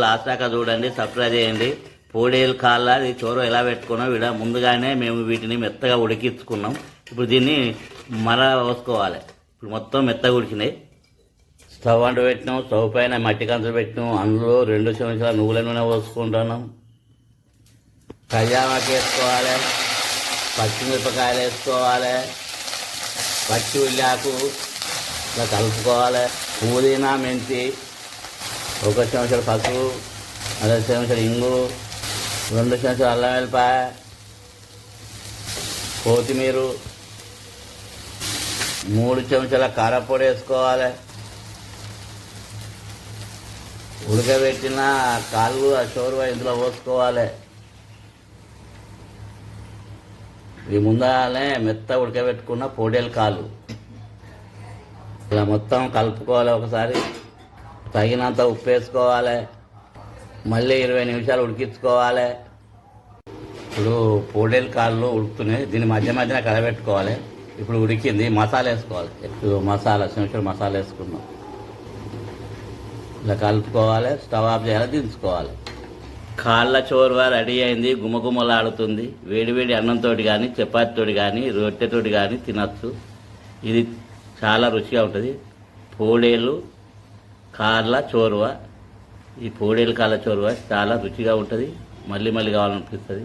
Last దాకా చూడండి subscribe చేయండి. పోడేలు కాళ్ళ అది చోర ఎలా పెట్టుకున్నాం ఇక్కడ ముందుగానే మేము వీటిని మెత్తగా ఉడికించుకున్నాం. ఇప్పుడు దీన్ని మర పోసుకోవాలి. ఇప్పుడు మొత్తం మెత్తగా ఉడికినాయి. స్టవ్ అంటు పెట్టినాం స్టవ్ పైన మట్టి కంచు పెట్టినాం. అందులో రెండు చెంచాల నువ్వుల నూనె పోసుకుంటున్నాం. కజామాకి వేసుకోవాలి. పచ్చిమిరపకాయలు వేసుకోవాలి. పచ్చి ఉల్లాకు ఇలా కలుపుకోవాలి. పుదీనా మెంతి ఒక చెంచాడు పసుపు అదే చెంచాడు ఇంగు రెండు చెంచాలు అల్లం వెల్లిపాయ కొత్తిమీర మూడు చెంచాల కారపొడి వేసుకోవాలి. ఉడకబెట్టిన కాళ్ళు ఆ చోరువ ఇందులో పోసుకోవాలి. ఈ ముందాలే మెత్త ఉడకబెట్టుకున్న పొడేలు కాళ్ళు. ఇలా మొత్తం కలుపుకోవాలి ఒకసారి. తగినంత ఉప్పు వేసుకోవాలి. మళ్ళీ ఇరవై నిమిషాలు ఉడికించుకోవాలి. ఇప్పుడు పొడేలు కాళ్ళు ఉడుకుతున్నాయి. దీన్ని మధ్య మధ్యన కలబెట్టుకోవాలి. ఇప్పుడు ఉడికింది. మసాలా వేసుకోవాలి. ఇప్పుడు మసాలా చెంచాడు మసాలా వేసుకున్నాం ఇలా కలుపుకోవాలి. స్టవ్ ఆఫ్ చేయాలి. దించుకోవాలి. కాళ్ళ చోరువ రెడీ అయింది. గుమగుమలాడుతుంది. వేడివేడి అన్నంతో కానీ చపాతీతోటి కానీ రొట్టెతోటి కానీ తినచ్చు. ఇది చాలా రుచిగా ఉంటుంది. పోడేలు కార్ల చోరువ ఈ పోడేలు కాళ్ళ చోరువ చాలా రుచిగా ఉంటుంది మళ్ళీ మళ్ళీ కావాలనిపిస్తుంది.